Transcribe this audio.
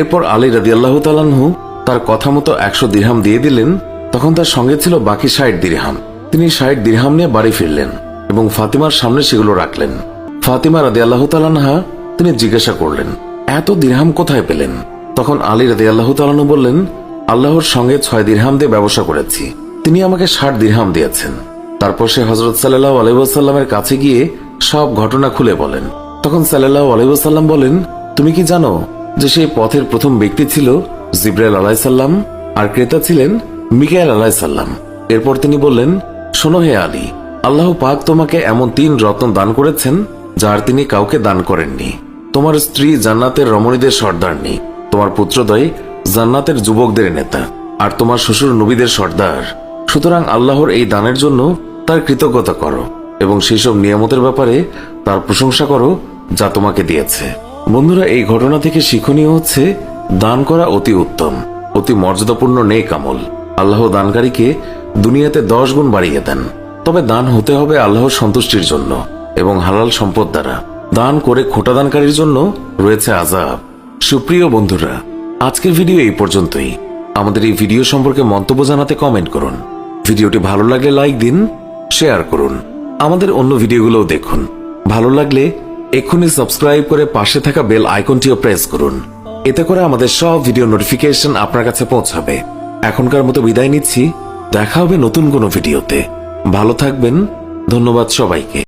এরপর আলী রাদি আল্লাহ তালানহু তার কথা মতো একশো দিরহাম দিয়ে দিলেন, তখন তার সঙ্গে ছিল বাকি ষাট দিরহাম। তিনি ষাট দিরহাম নিয়ে বাড়ি ফিরলেন এবং ফাতিমার সামনে সেগুলো রাখলেন। ফাতিমা রাদি আল্লাহ তালানহা তিনি জিজ্ঞাসা করলেন, এত দিরহাম কোথায় পেলেন? তখন আলী রাদি আল্লাহ তালানহু বললেন, আল্লাহর সঙ্গে ছয় দিরহাম দিয়ে ব্যবসা করেছি। তিনি আমাকে ষাট দিরহাম দিয়েছেন। তারপর সে হজরত সাল্লাহ আলাইসাল্লামের কাছে গিয়ে সব ঘটনা খুলে বলেন। তখন সাল্লাহ আলাইসাল্লাম বলেন, তুমি কি জানো যে সেই পথের প্রথম ব্যক্তি ছিল জিব্রাইল আলাইসাল্লাম আর ক্রেতা ছিলেন মিকাইল আলাইসাল্লাম এরপর তিনি বললেন, শোনো হে আলী, আল্লাহ পাক তোমাকে এমন তিন রত্ন দান করেছেন, যার তিনি কাউকে দান করেননি। তোমার স্ত্রী জান্নাতের রমণীদের সর্দারনি, তোমার পুত্রদয় জান্নাতের যুবকদের নেতা, আর তোমার শ্বশুর নবীদের সর্দার। সুতরাং আল্লাহর এই দানের জন্য তার কৃতজ্ঞতা করো, এবং সেই সব নিয়ামতের ব্যাপারে তার প্রশংসা করো, যা তোমাকে দিয়েছে। বন্ধুরা, এই ঘটনা থেকে শিক্ষণীয় হচ্ছে, দান করা অতি উত্তম, অতি মর্যাদাপূর্ণ নেই কামল আল্লাহ দানকারীকে দুনিয়াতে দশ গুণ বাড়িয়ে দেন। তবে দান হতে হবে আল্লাহর সন্তুষ্টির জন্য এবং হালাল সম্পদ দ্বারা। দান করে খোটা দানকারীর জন্য রয়েছে আজাব সুপ্রিয় বন্ধুরা, আজকের ভিডিও এই পর্যন্তই। আমাদের এই ভিডিও সম্পর্কে মন্তব্য জানাতে কমেন্ট করুন। ভিডিওটি ভালো লাগলে লাইক দিন শেয়ার করুন। আমাদের অন্য ভিডিওগুলোও দেখুন। ভালো লাগলে এক্ষুনি সাবস্ক্রাইব করে পাশে থাকা বেল আইকনটিও প্রেস করুন। এতে করে আমাদের সব ভিডিও নোটিফিকেশন আপনার কাছে পৌঁছাবে। এখনকার মতো বিদায় নিচ্ছি। দেখা হবে নতুন কোনো ভিডিওতে ভালো থাকবেন। ধন্যবাদ সবাইকে।